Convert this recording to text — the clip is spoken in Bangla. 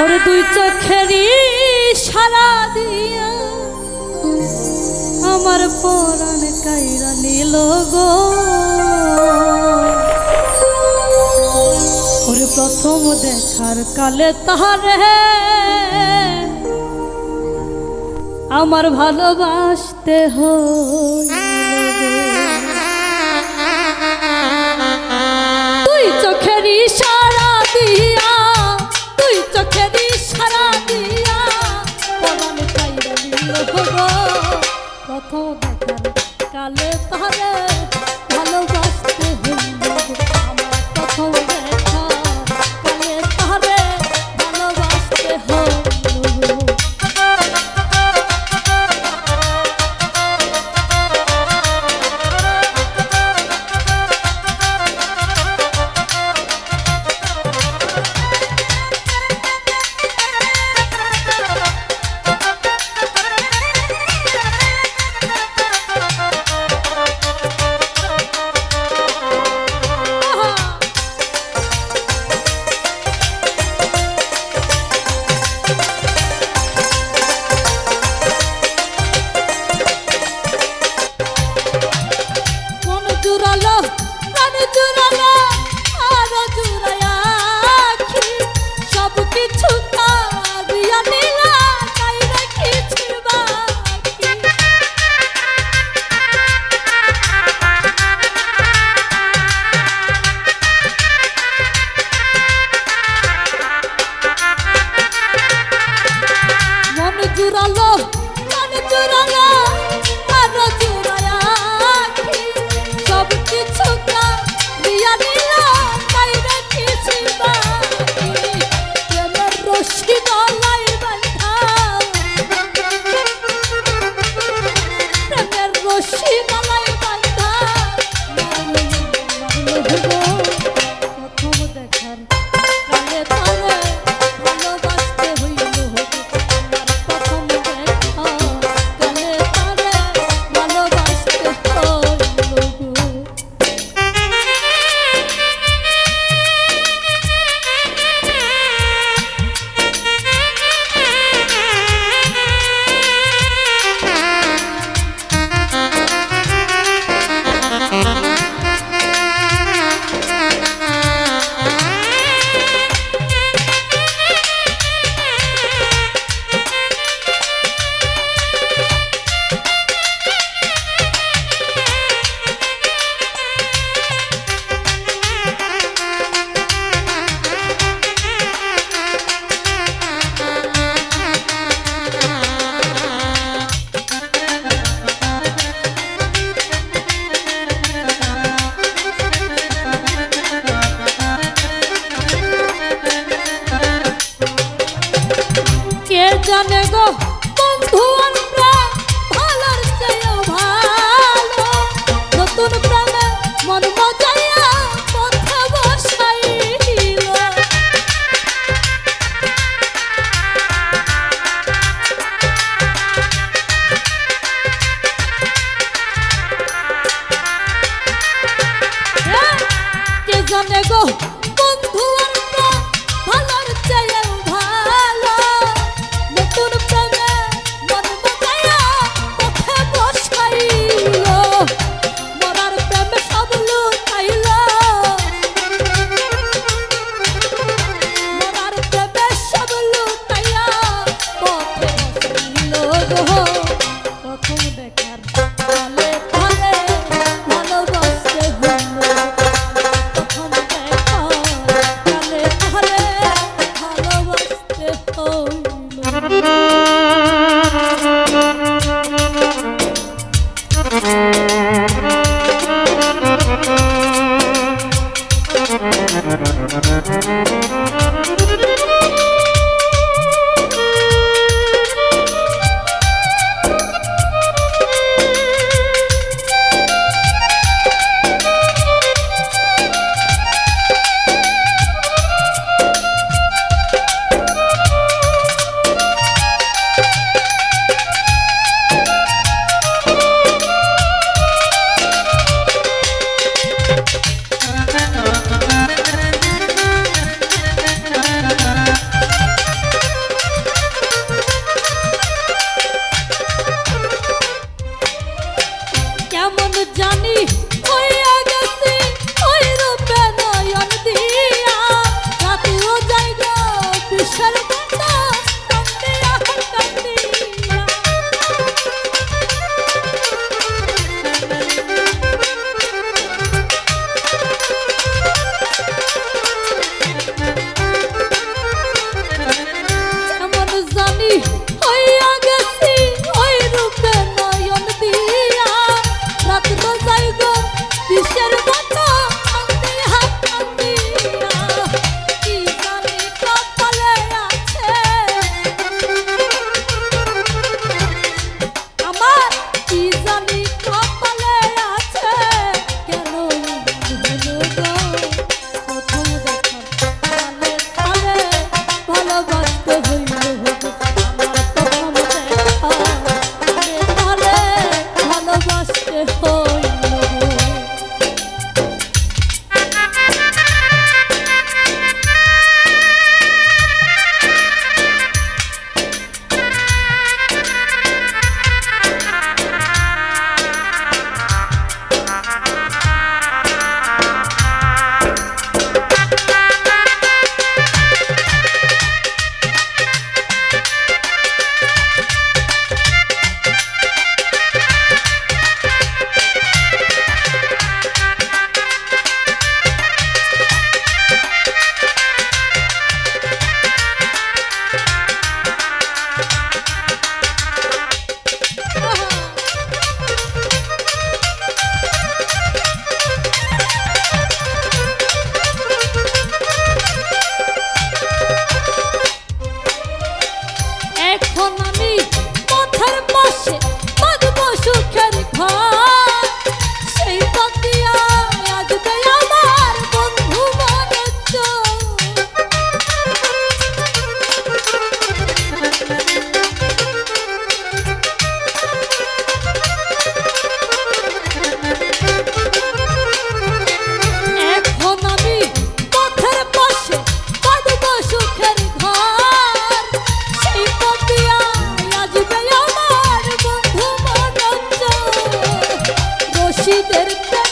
ওর দুই চোখেরই সারা দিয়া আমার পরাণ কাইরা নিল গো। ওর প্রথম দেখার কালে তাহার আমার ভালোবাসতে হয় দেখো দেখার কালে তারে 내고 Johnny. ರುಚಿ ತರುತ್ತ